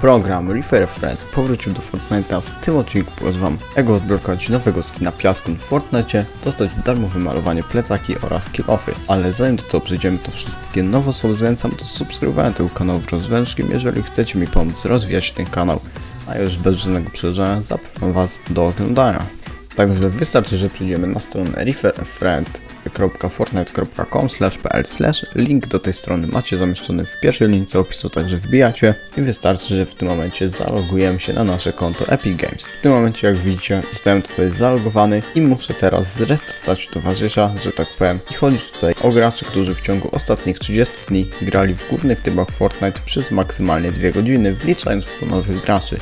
Program Refer Friend powrócił do Fortnite'a. W tym odcinku pokażę wam jak odblokować nowego skina piaskun w Fortnite, dostać darmowe malowanie plecaki oraz kill-offy. Ale zanim do tego przejdziemy, to wszystkie nowe osoby zachęcam do subskrybowania tego kanału wraz z wężkiem, jeżeli chcecie mi pomóc rozwijać ten kanał. A już bez żadnego przedłużania zapraszam was do oglądania. Także wystarczy, że przejdziemy na stronę referfriend.fortnite.com pl Link do tej strony macie zamieszczony w pierwszej linijce opisu, także wbijacie i wystarczy, że w tym momencie zalogujemy się na nasze konto Epic Games. W tym momencie, jak widzicie, zostałem tutaj zalogowany i muszę teraz zrestartować towarzysza, że tak powiem. I chodzi tutaj o graczy, którzy w ciągu ostatnich 30 dni grali w głównych trybach Fortnite przez maksymalnie 2 godziny, wliczając w to nowych graczy.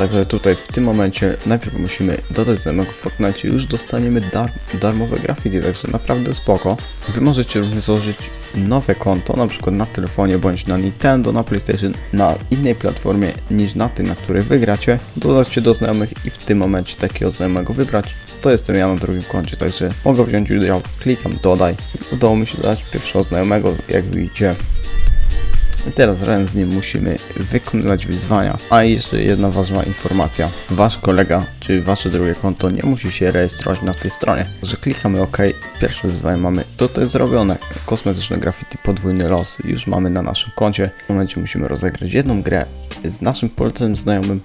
Także tutaj w tym momencie najpierw musimy dodać znajomego w Fortnite, już dostaniemy dar darmowe graffiti, także naprawdę spoko. Wy możecie również założyć nowe konto, na przykład na telefonie bądź na Nintendo, na PlayStation, na innej platformie niż na tej, na której wygracie, dodać się do znajomych i w tym momencie takiego znajomego wybrać. To jestem ja na drugim koncie, także mogę wziąć udział, klikam dodaj. Udało mi się dodać pierwszego znajomego, jak widzicie. Teraz razem z nim musimy wykonywać wyzwania. A jeszcze jedna ważna informacja. Wasz kolega czy wasze drugie konto nie musi się rejestrować na tej stronie. Że klikamy OK. Pierwsze wyzwanie mamy tutaj zrobione. Kosmetyczne graffiti podwójny los już mamy na naszym koncie. W momencie musimy rozegrać jedną grę z naszym poleconym znajomym.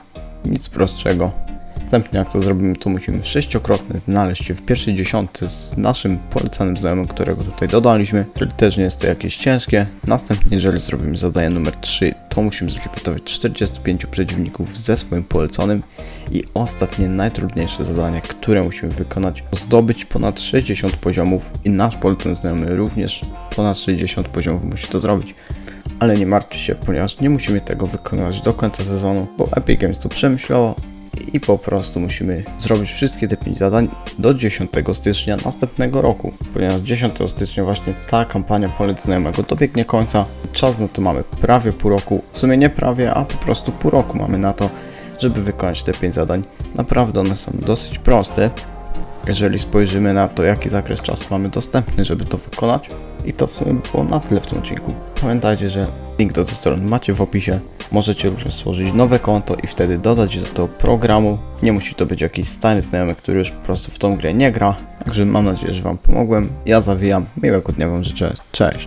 Nic prostszego. Następnie jak to zrobimy, to musimy sześciokrotnie znaleźć się w pierwszej dziesiątce z naszym polecanym znajomym, którego tutaj dodaliśmy, czyli też nie jest to jakieś ciężkie. Następnie, jeżeli zrobimy zadanie numer 3, to musimy zlikwidować 45 przeciwników ze swoim poleconym. I ostatnie, najtrudniejsze zadanie, które musimy wykonać, zdobyć ponad 60 poziomów i nasz polecony znajomy również ponad 60 poziomów musi to zrobić ale nie martwcie się, ponieważ nie musimy tego wykonywać do końca sezonu, bo Epic Games to przemyślało i po prostu musimy zrobić wszystkie te 5 zadań do 10 stycznia następnego roku, ponieważ 10 stycznia właśnie ta kampania Polec Znajomego dobiegnie końca. Czas na to mamy prawie pół roku, w sumie nie prawie, a po prostu pół roku mamy na to, żeby wykonać te 5 zadań. Naprawdę one są dosyć proste, jeżeli spojrzymy na to, jaki zakres czasu mamy dostępny, żeby to wykonać. I to w sumie by było na tyle w tym odcinku. Pamiętajcie, że link do tej strony macie w opisie. Możecie również stworzyć nowe konto i wtedy dodać do tego programu. Nie musi to być jakiś stary znajomy, który już po prostu w tą grę nie gra. Także mam nadzieję, że Wam pomogłem. Ja zawijam. Miłego dnia Wam życzę. Cześć.